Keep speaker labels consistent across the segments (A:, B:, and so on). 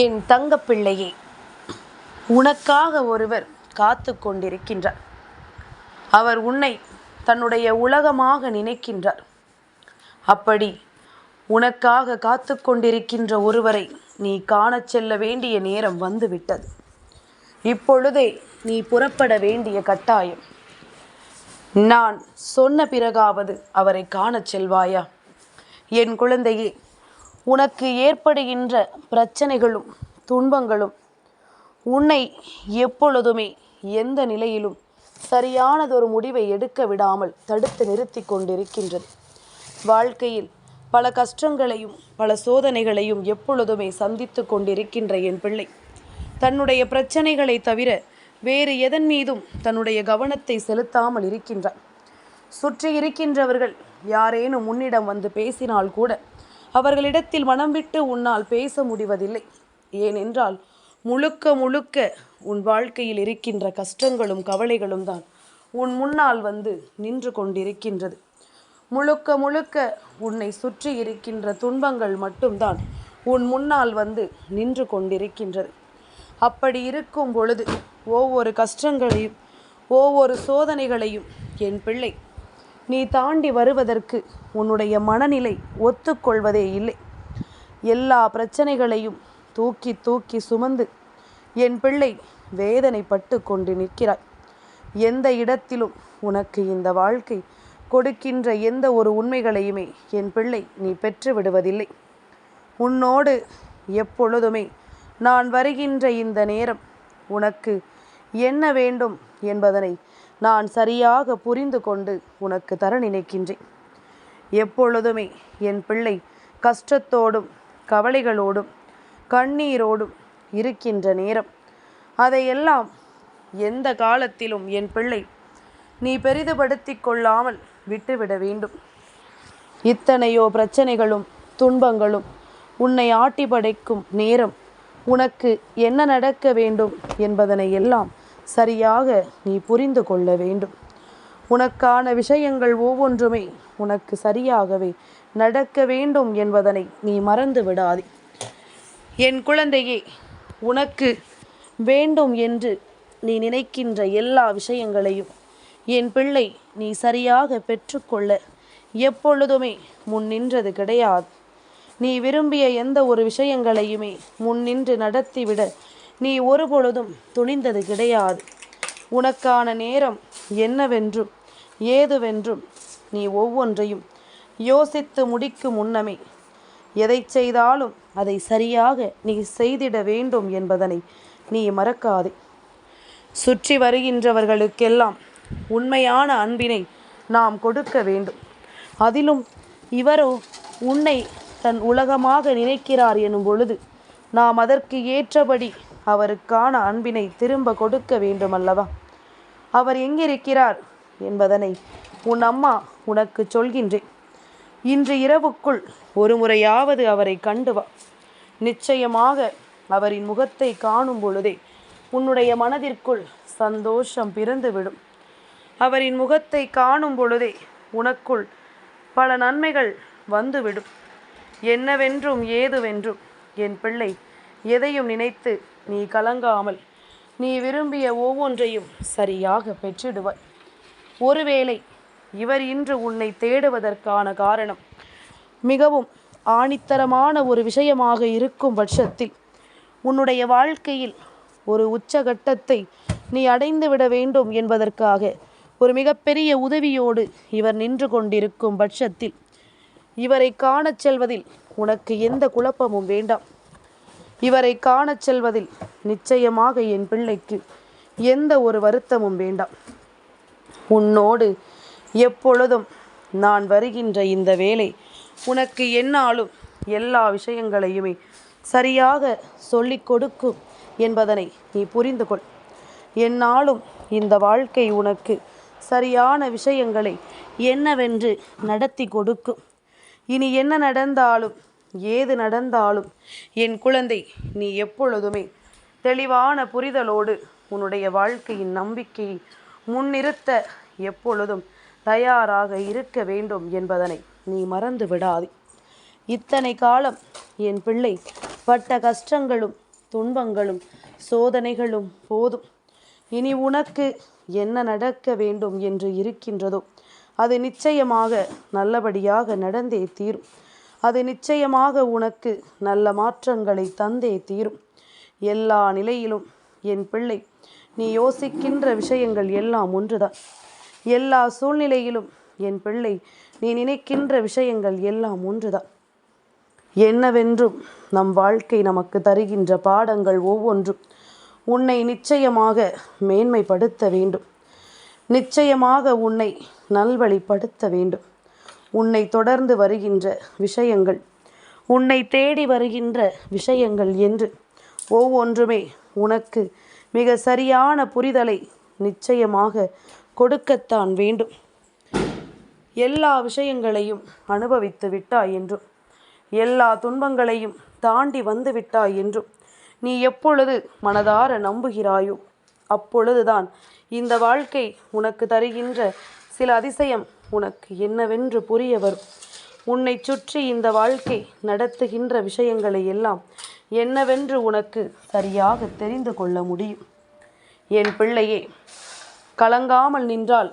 A: என் தங்கப்பிள்ளையே உனக்காக ஒருவர் காத்து கொண்டிருக்கின்றார். அவர் உன்னை தன்னுடைய உலகமாக நினைக்கின்றார். அப்படி உனக்காக காத்து கொண்டிருக்கின்ற ஒருவரை நீ காணச் செல்ல வேண்டிய நேரம் வந்துவிட்டது. இப்பொழுதே நீ புறப்பட வேண்டிய கட்டாயம். நான் சொன்ன பிறகாவது அவரை காணச் செல்வாயா? என் குழந்தையே உனக்கு ஏற்படுகின்ற பிரச்சனைகளும் துன்பங்களும் உன்னை எப்பொழுதுமே எந்த நிலையிலும் சரியானதொரு முடிவை எடுக்க விடாமல் தடுத்து நிறுத்தி கொண்டிருக்கின்றது. வாழ்க்கையில் பல கஷ்டங்களையும் பல சோதனைகளையும் எப்பொழுதுமே சந்தித்து கொண்டிருக்கின்ற என் பிள்ளை. தன்னுடைய பிரச்சனைகளை தவிர வேறு எதன் மீதும் தன்னுடைய கவனத்தை செலுத்தாமல் இருக்கின்றார் சுற்றி இருக்கின்றவர்கள் யாரேனும் உன்னிடம் வந்து பேசினால் கூட அவர்களிடத்தில் மனம் விட்டு உன்னால் பேச முடிவதில்லை. ஏனென்றால் முழுக்க முழுக்க உன் வாழ்க்கையில் இருக்கின்ற கஷ்டங்களும் கவலைகளும் தான் உன் முன்னால் வந்து நின்று கொண்டிருக்கின்றது. முழுக்க முழுக்க உன்னை சுற்றி இருக்கின்ற துன்பங்கள் மட்டும்தான் உன் முன்னால் வந்து நின்று கொண்டிருக்கின்றது. அப்படி இருக்கும் பொழுது ஒவ்வொரு கஷ்டங்களையும் ஒவ்வொரு சோதனைகளையும் என் பிள்ளை நீ தாண்டி வருவதற்கு உன்னுடைய மனநிலை ஒத்துக்கொள்வதே இல்லை. எல்லா பிரச்சனைகளையும் தூக்கி தூக்கி சுமந்து என் பிள்ளை வேதனைப்பட்டு கொண்டு நிற்கிறாய். எந்த இடத்திலும் உனக்கு இந்த வாழ்க்கை கொடுக்கின்ற எந்த ஒரு உண்மைகளையுமே என் பிள்ளை நீ பெற்று விடுவதில்லை. உன்னோடு எப்பொழுதுமே நான் வருகின்ற இந்த நேரம் உனக்கு என்ன வேண்டும் என்பதனை நான் சரியாக புரிந்து கொண்டு உனக்கு தர நினைக்கின்றேன். எப்பொழுதுமே என் பிள்ளை கஷ்டத்தோடும் கவலைகளோடும் கண்ணீரோடும் இருக்கின்ற நேரம். அதையெல்லாம் எந்த காலத்திலும் என் பிள்ளை நீ பெரிதுபடுத்தி கொள்ளாமல் விட்டுவிட வேண்டும். இத்தனையோ பிரச்சனைகளும் துன்பங்களும் உன்னை ஆட்டி படைக்கும் நேரம் உனக்கு என்ன நடக்க வேண்டும் என்பதனை எல்லாம் சரியாக நீ புரிந்து கொள்ள வேண்டும். உனக்கான விஷயங்கள் ஒவ்வொன்றுமே உனக்கு சரியாகவே நடக்க வேண்டும் என்பதனை நீ மறந்து விடாதே. என் குழந்தையே உனக்கு வேண்டும் என்று நீ நினைக்கின்ற எல்லா விஷயங்களையும் என் பிள்ளை நீ சரியாக பெற்றுக்கொள்ள எப்பொழுதுமே முன் நின்றது கிடையாது. நீ விரும்பிய எந்த ஒரு விஷயங்களையுமே முன் நின்று நடத்திவிட நீ ஒருபொழுதும் துணிந்தது கிடையாது. உனக்கான நேரம் என்னவென்றும் ஏதுவென்றும் நீ ஒவ்வொன்றையும் யோசித்து முடிக்கும் முன்னமே எதை செய்தாலும் அதை சரியாக நீ செய்திட வேண்டும் என்பதனை நீ மறக்காதே. சுற்றி வருகின்றவர்களுக்கெல்லாம் உண்மையான அன்பினை நாம் கொடுக்க வேண்டும். அதிலும் இவரோ உன்னை தன் உலகமாக நினைக்கிறார் எனும் பொழுது நாம் அதற்கு ஏற்றபடி அவருக்கான அன்பினை திரும்ப கொடுக்க வேண்டும் அல்லவா அவர் எங்கிருக்கிறார் என்பதனை உன் அம்மா உனக்கு சொல்கின்றேன். இன்று இரவுக்குள் ஒரு முறையாவது அவரை கண்டு வா. நிச்சயமாக அவரின் முகத்தை காணும் பொழுதே உன்னுடைய மனதிற்குள் சந்தோஷம் பிறந்துவிடும். அவரின் முகத்தை காணும் பொழுதே உனக்குள் பல நன்மைகள் வந்துவிடும். என்னவென்றும் ஏதுவென்றும் என் பிள்ளை எதையும் நினைத்து நீ கலங்காமல் நீ விரும்பிய ஒவ்வொன்றையும் சரியாக பெற்றிடுவாய். ஒருவேளை இவர் இன்று உன்னை தேடுவதற்கான காரணம் மிகவும் ஆணித்தரமான ஒரு விஷயமாக இருக்கும் பட்சத்தில் உன்னுடைய வாழ்க்கையில் ஒரு உச்சகட்டத்தை நீ அடைந்து விட வேண்டும் என்பதற்காக ஒரு மிகப்பெரிய உதவியோடு இவர் நின்று கொண்டிருக்கும் பட்சத்தில் இவரை காணச் செல்வதில் உனக்கு எந்த குழப்பமும் வேண்டாம். இவரை காணச் செல்வதில் நிச்சயமாக என் பிள்ளைக்கு எந்த ஒரு வருத்தமும் வேண்டாம். உன்னோடு எப்பொழுதும் நான் வருகின்ற இந்த வேலை உனக்கு என்னாலும் எல்லா விஷயங்களையுமே சரியாக சொல்லிக் கொடுக்கும் என்பதனை நீ புரிந்து கொள். என்னாலும் இந்த வாழ்க்கை உனக்கு சரியான விஷயங்களை என்னவென்று நடத்தி கொடுக்கும் இனி என்ன நடந்தாலும் ஏது நடந்தாலும் என் குழந்தை நீ எப்பொழுதுமே தெளிவான புரிதலோடு உன்னுடைய வாழ்க்கையின் நம்பிக்கையை முன்னிறுத்த எப்பொழுதும் தயாராக இருக்க வேண்டும் என்பதனை நீ மறந்து விடாதே. இத்தனை காலம் என் பிள்ளை பட்ட கஷ்டங்களும் துன்பங்களும் சோதனைகளும் போதும். இனி உனக்கு என்ன நடக்க வேண்டும் என்று இருக்கின்றதோ அது நிச்சயமாக நல்லபடியாக நடந்தே தீரும். அது நிச்சயமாக உனக்கு நல்ல மாற்றங்களை தந்தே தீரும். எல்லா நிலையிலும் என் பிள்ளை நீ யோசிக்கின்ற விஷயங்கள் எல்லாம் ஒன்றுதான். எல்லா சூழ்நிலையிலும் என் பிள்ளை நீ நினைக்கின்ற விஷயங்கள் எல்லாம் ஒன்றுதான். என்னவென்றும் நம் வாழ்க்கை நமக்கு தருகின்ற பாடங்கள் ஒவ்வொன்றும் உன்னை நிச்சயமாக மேன்மைப்படுத்த வேண்டும். நிச்சயமாக உன்னை நல்வழிப்படுத்த வேண்டும். உன்னை தொடர்ந்து வருகின்ற விஷயங்கள். உன்னை தேடி வருகின்ற விஷயங்கள் என்று ஒவ்வொன்றுமே உனக்கு மிக சரியான புரிதலை நிச்சயமாக கொடுக்கத்தான் வேண்டும். எல்லா விஷயங்களையும் அனுபவித்து விட்டாய் என்றும் எல்லா துன்பங்களையும் தாண்டி வந்து விட்டாய் என்றும் நீ எப்பொழுது மனதார நம்புகிறாயோ அப்பொழுதுதான் இந்த வாழ்க்கை உனக்கு தருகின்ற சில அதிசயம் உனக்கு என்னவென்று புரிய வரும். உன்னை சுற்றி இந்த வாழ்க்கை நடத்துகின்ற விஷயங்களை எல்லாம் என்னவென்று உனக்கு சரியாக தெரிந்து கொள்ள முடியும். என் பிள்ளையே கலங்காமல் நின்றால்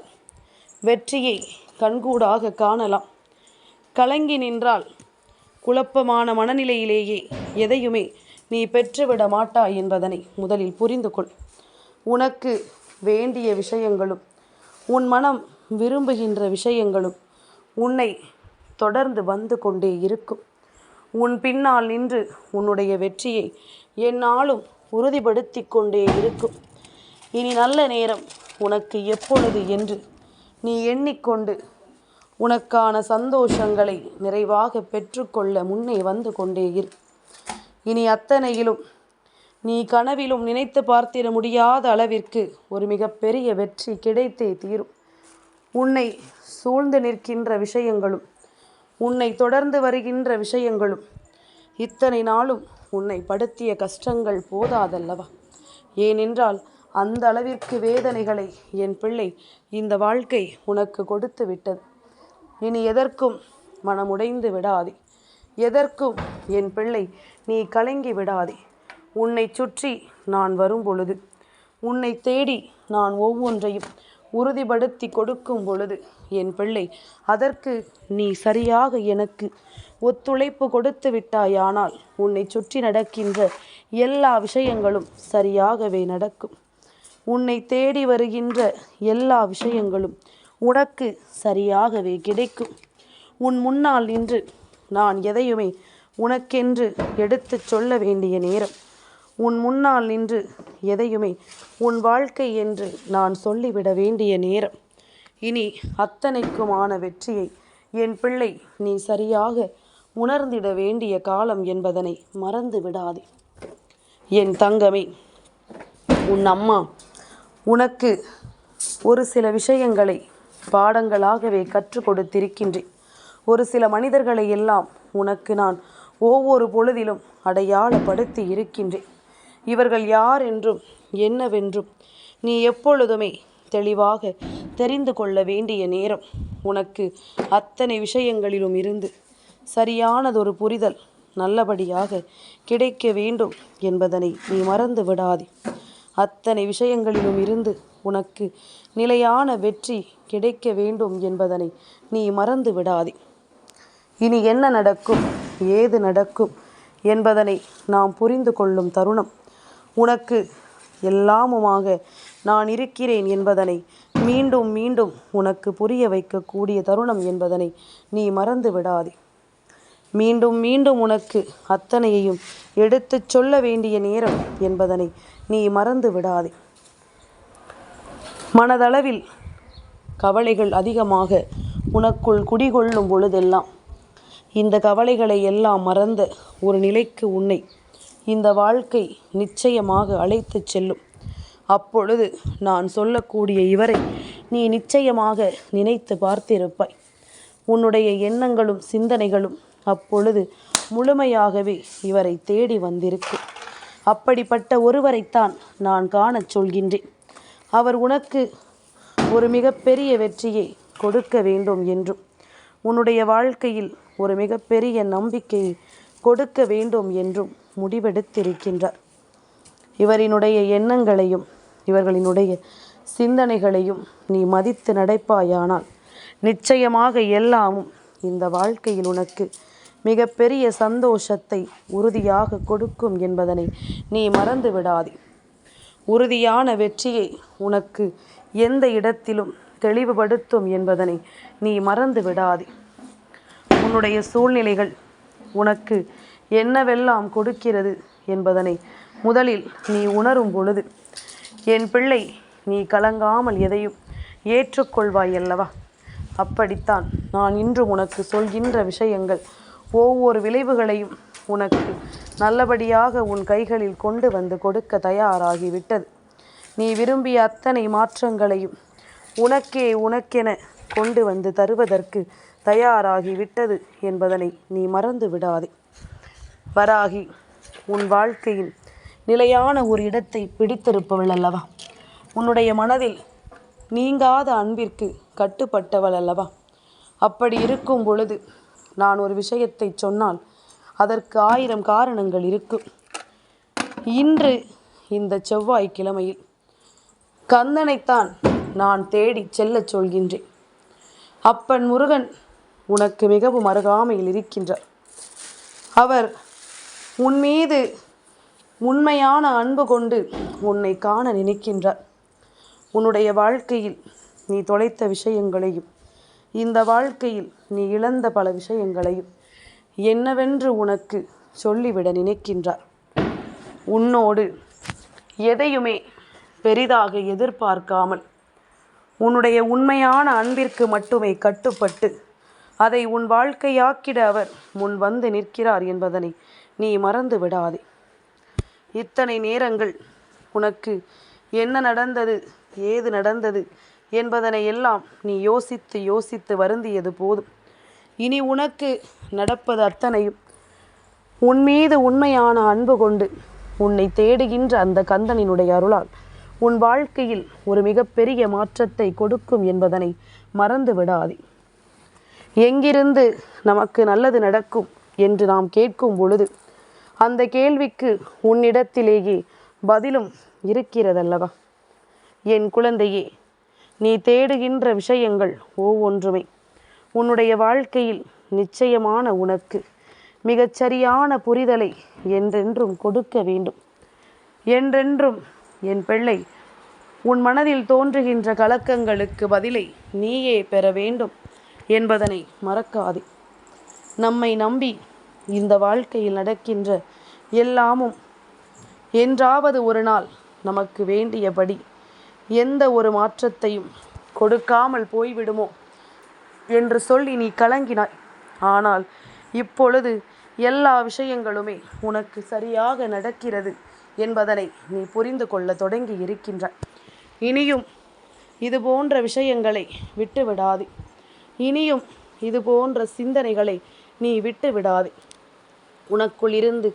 A: வெற்றியை கண்கூடாக காணலாம். கலங்கி நின்றால் குழப்பமான மனநிலையிலேயே எதையுமே நீ பெற்றுவிட மாட்டாய் என்பதனை முதலில் புரிந்து கொள். உனக்கு வேண்டிய விஷயங்களும் உன் மனம் விரும்புகின்ற விஷயங்களும் உன்னை தொடர்ந்து வந்து கொண்டே இருக்கும். உன் பின்னால் நின்று உன்னுடைய வெற்றியை என்னாலும் உறுதிப்படுத்தி கொண்டே இருக்கும். இனி நல்ல நேரம் உனக்கு எப்பொழுது என்று நீ எண்ணிக்கொண்டு உனக்கான சந்தோஷங்களை நிறைவாக பெற்றுக்கொள்ள முன்னே வந்து கொண்டே இரு. இனி அத்தனையிலும் நீ கனவிலும் நினைத்து பார்த்திட முடியாத அளவிற்கு ஒரு மிகப்பெரிய வெற்றி கிடைத்தே தீரும். உன்னை சூழ்ந்து நிற்கின்ற விஷயங்களும் உன்னை தொடர்ந்து வருகின்ற விஷயங்களும் இத்தனை நாளும் உன்னை படுத்திய கஷ்டங்கள் போதாதல்லவா? ஏனென்றால் அந்த அளவிற்கு வேதனைகளை என் பிள்ளை இந்த வாழ்க்கை உனக்கு கொடுத்து விட்டது. இனி எதற்கும் மனமுடைந்து விடாதே. எதற்கும் என் பிள்ளை நீ கலங்கி விடாதே. உன்னை சுற்றி நான் வரும் பொழுது உன்னை தேடி நான் ஒவ்வொன்றையும் உறுதிப்படுத்தி கொடுக்கும் பொழுது என் பிள்ளை அதற்கு நீ சரியாக எனக்கு ஒத்துழைப்பு கொடுத்து விட்டாயானால் உன்னை சுற்றி நடக்கின்ற எல்லா விஷயங்களும் சரியாகவே நடக்கும். உன்னை தேடி வருகின்ற எல்லா விஷயங்களும் உனக்கு சரியாகவே கிடைக்கும். உன் முன்னால் நின்று நான் எதையுமே உனக்கென்று எடுத்துச் சொல்ல வேண்டிய நேரம். உன் முன்னால் நின்று எதையுமே உன் வாழ்க்கை என்று நான் சொல்லிவிட வேண்டிய நேரம். இனி அத்தனைக்குமான வெற்றியை என் பிள்ளை நீ சரியாக உணர்ந்திட வேண்டிய காலம் என்பதனை மறந்து விடாதே. என் தங்கமே உன் அம்மா உனக்கு ஒரு சில விஷயங்களை பாடங்களாகவே கற்றுக் கொடுத்திருக்கின்றேன். ஒரு சில மனிதர்களை எல்லாம் உனக்கு நான் ஒவ்வொரு பொழுதிலும் அடையாளப்படுத்தி இருக்கின்றேன். இவர்கள் யார் என்றும் என்னவென்றும் நீ எப்பொழுதுமே தெளிவாக தெரிந்து கொள்ள வேண்டிய நேரம் உனக்கு அத்தனை விஷயங்களிலும் இருந்து சரியானதொரு புரிதல் நல்லபடியாக கிடைக்க வேண்டும் என்பதனை நீ மறந்து விடாதே. அத்தனை விஷயங்களிலும் இருந்து உனக்கு நிலையான வெற்றி கிடைக்க வேண்டும் என்பதனை நீ மறந்து விடாதே. இனி என்ன நடக்கும் ஏது நடக்கும் என்பதனை நாம் புரிந்து கொள்ளும் தருணம் உனக்கு எல்லாமுமாக நான் இருக்கிறேன் என்பதனை மீண்டும் மீண்டும் உனக்கு புரிய வைக்கக்கூடிய தருணம் என்பதனை நீ மறந்து விடாதே. மீண்டும் மீண்டும் உனக்கு அத்தனையையும் எடுத்துச் சொல்ல வேண்டிய நேரம் என்பதனை நீ மறந்து விடாதே. மனதளவில் கவலைகள் அதிகமாக உனக்குள் குடிகொள்ளும் பொழுதெல்லாம் இந்த கவலைகளை எல்லாம் மறந்த ஒரு நிலைக்கு உன்னை இந்த வாழ்க்கை நிச்சயமாக அழைத்துச் செல்லும். அப்பொழுது நான் சொல்லக்கூடிய இவரை நீ நிச்சயமாக நினைத்து பார்த்திருப்பாய். உன்னுடைய எண்ணங்களும் சிந்தனைகளும் அப்பொழுது முழுமையாகவே இவரை தேடி வந்திருக்கும் அப்படிப்பட்ட ஒருவரைத்தான் நான் காணச் சொல்கின்றேன். அவர் உனக்கு ஒரு மிகப்பெரிய வெற்றியை கொடுக்க வேண்டும் என்றும் உன்னுடைய வாழ்க்கையில் ஒரு மிகப்பெரிய நம்பிக்கையை கொடுக்க வேண்டும் என்றும் முடிவெடுத்திருக்கின்றார். இவரினுடைய எண்ணங்களையும் இவர்களினுடைய சிந்தனைகளையும் நீ மதித்து நடப்பாயானால் நிச்சயமாக எல்லாமும் இந்த வாழ்க்கையில் உனக்கு மிகப்பெரிய சந்தோஷத்தை உறுதியாக கொடுக்கும் என்பதனை நீ மறந்து விடாதே உறுதியான வெற்றியை உனக்கு எந்த இடத்திலும் தெளிவுபடுத்தும் என்பதனை நீ மறந்து விடாதே உன்னுடைய சூழ்நிலைகள் உனக்கு என்னவெல்லாம் கொடுக்கிறது என்பதனை முதலில் நீ உணரும் பொழுது. என் பிள்ளை நீ கலங்காமல் எதையும் ஏற்றுக்கொள்வாய் அல்லவா? அப்படித்தான் நான் இன்று உனக்கு சொல்கின்ற விஷயங்கள் ஒவ்வொரு விளைவுகளையும் உனக்கு நல்லபடியாக உன் கைகளில் கொண்டு வந்து கொடுக்க தயாராகிவிட்டது. நீ விரும்பிய அத்தனை மாற்றங்களையும் உனக்கே உனக்கென கொண்டு வந்து தருவதற்கு தயாராகிவிட்டது என்பதனை நீ மறந்து விடாதே வராகி உன் வாழ்க்கையில் நிலையான ஒரு இடத்தை பிடித்திருப்பவள் அல்லவா? உன்னுடைய மனதில் நீங்காத அன்பிற்கு கட்டுப்பட்டவள் அல்லவா? அப்படி இருக்கும் பொழுது நான் ஒரு விஷயத்தை சொன்னால் அதற்கு ஆயிரம் காரணங்கள் இருக்கும் இன்று இந்த செவ்வாய்க்கிழமையில் கந்தனைத்தான் நான் தேடி செல்லச் சொல்கின்றேன். அப்பன் முருகன் உனக்கு மிகவும் அருகாமையில் இருக்கின்றார். அவர் உன் மீது உண்மையான அன்பு கொண்டு உன்னை காண நினைக்கின்றார். உன்னுடைய வாழ்க்கையில் நீ தொலைத்த விஷயங்களையும் இந்த வாழ்க்கையில் நீ இழந்த பல விஷயங்களையும் என்னவென்று உனக்கு சொல்லிவிட நினைக்கின்றார். உன்னோடு எதையுமே பெரிதாக எதிர்பார்க்காமல் உன்னுடைய உண்மையான அன்பிற்கு மட்டுமே கட்டுப்பட்டு அதை உன் வாழ்க்கையாக்கிட அவர் முன் வந்து நிற்கிறார் என்பதனை நீ மறந்து விடாதே. இத்தனை நேரங்கள் உனக்கு என்ன நடந்தது ஏது நடந்தது என்பதனை எல்லாம் நீ யோசித்து யோசித்து வருந்தியது போதும். இனி உனக்கு நடப்பது அத்தனையும் உன் மீது உண்மையான அன்பு கொண்டு உன்னை தேடுகின்ற அந்த கந்தனினுடைய அருளால் உன் வாழ்க்கையில் ஒரு மிகப்பெரிய மாற்றத்தை கொடுக்கும் என்பதனை மறந்து விடாதே. எங்கிருந்து நமக்கு நல்லது நடக்கும் என்று நாம் கேட்கும் பொழுது அந்த கேள்விக்கு உன்னிடத்திலேயே பதிலும் இருக்கிறதல்லவா? என் குழந்தையே நீ தேடுகின்ற விஷயங்கள் ஒவ்வொன்றுமே உன்னுடைய வாழ்க்கையில் நிச்சயமான உனக்கு மிகச்சரியான புரிதலை என்றென்றும் கொடுக்க வேண்டும். என்றென்றும் என் பிள்ளை உன் மனதில் தோன்றுகின்ற கலக்கங்களுக்கு பதிலை நீயே பெற வேண்டும் என்பதனை மறக்காதே. நம்மை நம்பி இந்த வாழ்க்கையில் நடக்கின்ற எல்லாமும் என்றாவது ஒரு நாள் நமக்கு வேண்டியபடி எந்த ஒரு மாற்றத்தையும் கொடுக்காமல் போய்விடுமோ என்று சொல்லி நீ கலங்கினாய். ஆனால் இப்பொழுது எல்லா விஷயங்களுமே உனக்கு சரியாக நடக்கிறது என்பதனை நீ புரிந்து கொள்ள தொடங்கி இருக்கின்றாய். இனியும் இது போன்ற விஷயங்களை விட்டு விடாதே இனியும் இது போன்ற சிந்தனைகளை நீ விட்டு விடாதே உனக்குள் இருந்து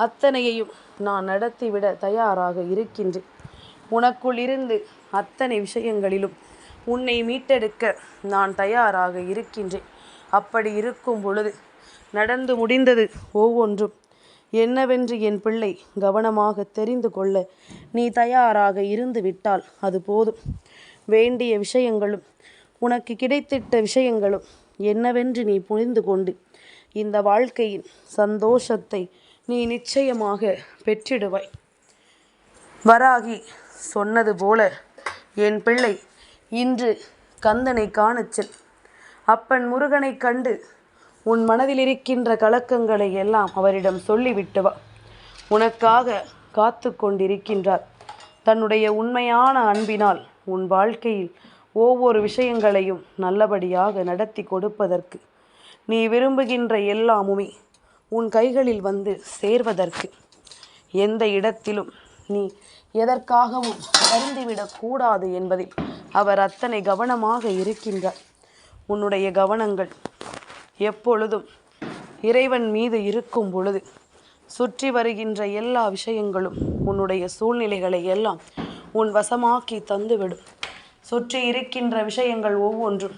A: அத்தனையையும் நான் நடத்திவிட தயாராக இருக்கின்றேன். உனக்குள் இருந்து அத்தனை விஷயங்களிலும் உன்னை மீட்டெடுக்க நான் தயாராக இருக்கின்றேன். அப்படி இருக்கும் பொழுது நடந்து முடிந்தது ஒவ்வொன்றும். என்னவென்று என் பிள்ளை கவனமாக தெரிந்து கொள்ள நீ தயாராக இருந்து விட்டால் அது போதும். வேண்டிய விஷயங்களும் உனக்கு கிடைத்திட்ட விஷயங்களும் என்னவென்று நீ புரிந்து கொண்டு இந்த வாழ்க்கையின் சந்தோஷத்தை நீ நிச்சயமாக பெற்றிடுவாய். வராகி சொன்னது போல என் பிள்ளை இன்று கந்தனை காணச் செல். அப்பன் முருகனை கண்டு உன் மனதில் இருக்கின்ற கலக்கங்களை எல்லாம் அவரிடம் சொல்லிவிட்டு வா. உனக்காக காத்து கொண்டிருக்கின்றார். தன்னுடைய உண்மையான அன்பினால் உன் வாழ்க்கையில் ஒவ்வொரு விஷயங்களையும் நல்லபடியாக நடத்தி கொடுப்பதற்கு நீ விரும்புகின்ற எல்லாமுமே உன் கைகளில் வந்து சேர்வதற்கு. எந்த இடத்திலும் நீ எதற்காகவும் வருந்திவிடக்கூடாது என்பதில் அவர் அத்தனை கவனமாக இருக்கின்றார். உன்னுடைய கவனங்கள் எப்பொழுதும் இறைவன் மீது இருக்கும் பொழுது சுற்றி வருகின்ற எல்லா விஷயங்களும் உன்னுடைய சூழ்நிலைகளை எல்லாம் உன் வசமாக்கி தந்துவிடும். சுற்றி இருக்கின்ற விஷயங்கள் ஒவ்வொன்றும்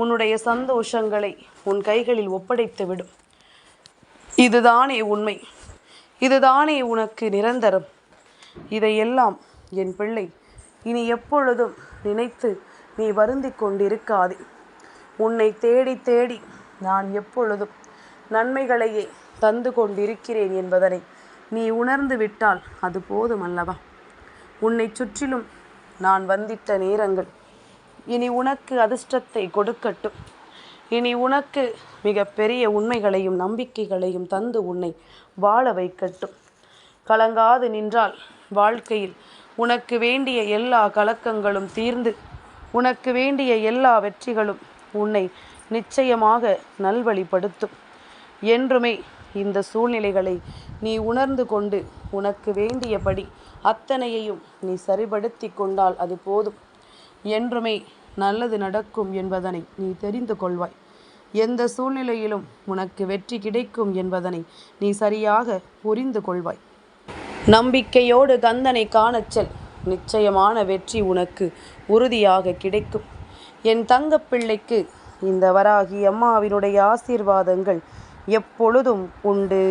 A: உன்னுடைய சந்தோஷங்களை உன் கைகளில் ஒப்படைத்து விடும் இதுதானே உண்மை. இதுதானே உனக்கு நிரந்தரம். இதையெல்லாம் என் பிள்ளை இனி எப்பொழுதும் நினைத்து நீ வருந்திக் கொண்டிருக்காதே. உன்னை தேடி தேடி நான் எப்பொழுதும் நன்மைகளையே தந்து கொண்டிருக்கிறேன் என்பதனை நீ உணர்ந்து விட்டால் அது போதும் அல்லவா? உன்னை சுற்றிலும் நான் வந்திட்ட நேரங்கள் இனி உனக்கு அதிர்ஷ்டத்தை கொடுக்கட்டும். இனி உனக்கு மிக பெரிய உண்மைகளையும் நம்பிக்கைகளையும் தந்து உன்னை வாழ வைக்கட்டும். கலங்காது நின்றால் வாழ்க்கையில் உனக்கு வேண்டிய எல்லா கலக்கங்களும் தீர்ந்து உனக்கு வேண்டிய எல்லா வெற்றிகளும் உன்னை நிச்சயமாக நல்வழிப்படுத்தும். என்றுமே இந்த சூழ்நிலைகளை நீ உணர்ந்து கொண்டு உனக்கு வேண்டியபடி அத்தனையையும் நீ சரிபடுத்தி கொண்டால் அது போதும். என்றுமே நல்லது நடக்கும் என்பதனை நீ தெரிந்து கொள்வாய். எந்த சூழ்நிலையிலும் உனக்கு வெற்றி கிடைக்கும் என்பதனை நீ சரியாக புரிந்து கொள்வாய். நம்பிக்கையோடு கந்தனை காணச் செல். நிச்சயமான வெற்றி உனக்கு உறுதியாக கிடைக்கும். என் தங்கப்பிள்ளைக்கு இந்த வராகி அம்மாவினுடைய ஆசீர்வாதங்கள் எப்பொழுதும் உண்டு.